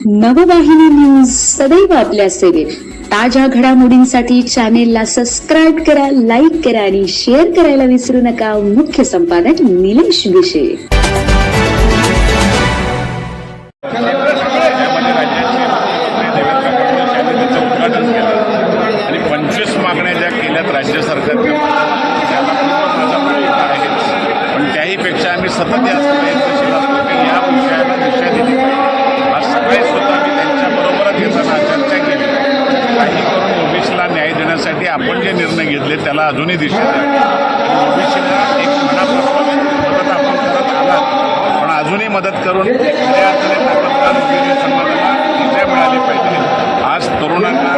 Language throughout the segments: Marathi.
नववाहिनी न्यूज सदैव आपल्या सेवेत. ताज्या घडामोडींसाठी चॅनेलला सबस्क्राईब करा लाईक करा आणि शेअर करायला विसरू नका. मुख्य संपादक निलेश विशे. आणि पंचवीस मागण्या ज्या केल्यात राज्य पण त्याहीपेक्षा आम्ही सतत या या विषयाला दिशा दिली पाहिजे आज सकाळी सुद्धा मी त्यांच्याबरोबरच येताना चर्चा केली काही करून ओबीसीला न्याय आपण जे निर्णय घेतले त्याला अजूनही दिशा द्या. एक मनापासून मदत आपण करत आलात पण अजूनही मदत करून खऱ्या अर्थाने समाजाला दिशा मिळाली पाहिजे. आज तरुणांना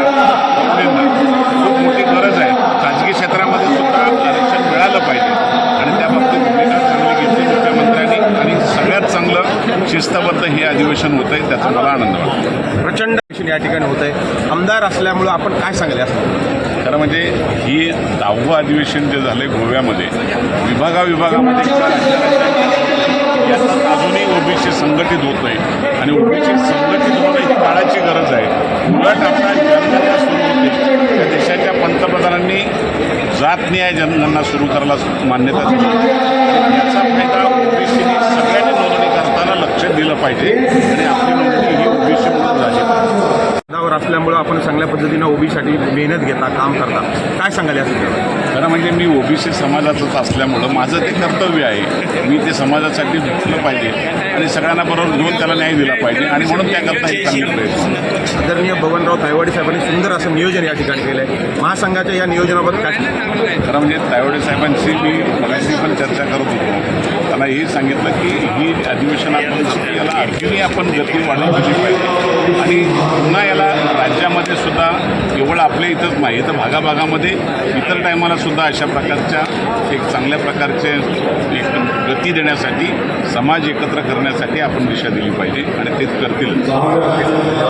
तरुणींना खूप मोठी गरज आहे. खाजगी क्षेत्रामध्ये सुद्धा आरक्षण मिळालं पाहिजे. आणि त्या बाबतीत भूमिका चांगली घेतली मुख्यमंत्र्यांनी. आणि सगळ्यात चांगलं शिस्तबद्ध हे अधिवेशन होतं आहे त्याचा मला आनंद वाटतो. प्रचंड या ठिकाणी होत आहे आमदार असल्यामुळं आपण काय सांगले असं? खरं म्हणजे ही दहावं अधिवेशन जे झालं गोव्यामध्ये विभागाविभागामध्ये अजूनही ओबीसी संघटित होत आहे आणि ओबीसी संघटित होणं ही काळाची गरज आहे. उलट आपला जनगणना सुरू होते. त्या देशाच्या पंतप्रधानांनी जात न्याय जनगणना सुरू करायला मान्यता दिली. याचा फायदा ओबीसीने सगळ्यांनी नोंदणी करताना लक्ष दिलं पाहिजे आणि आपली नोंदणी ही ओबीसीमुळे झाली पाहिजे पदावर असल्यामुळं आपण चांगल्या पद्धतीनं ओबीसाठी मेहनत घेता काम करता. काय सांगाल या संदर्भात खरं म्हणजे मी ओबीसी समाजाचंच असल्यामुळं माझं ते कर्तव्य आहे. मी ते समाजासाठी झुकलं पाहिजे आणि सगळ्यांना बरोबर घेऊन त्याला न्याय दिला पाहिजे आणि म्हणून त्याकरता हे चांगले प्रयत्न आदरणीय बबनराव तायवाडी साहेबांनी सुंदर असं नियोजन या ठिकाणी केलं आहे महासंघाच्या या नियोजनाबद्दल काय? खरं म्हणजे तायवडे साहेबांशी मी मगाशी पण चर्चा करत होतो. त्यांना हे सांगितलं की ही अधिवेशन आपण याला आणखीनही आपण गती वाढवली पाहिजे. आणि पुन्हा याला राज्यामध्ये सुद्धा केवळ आपल्या इथंच नाही तर भागाभागामध्ये इतर टायमाला सुद्धा अशा प्रकारच्या एक चांगल्या प्रकारचे एक गती देण्यासाठी समाज एकत्र करण्यासाठी आपण दिशा दिली पाहिजे आणि तेच करतील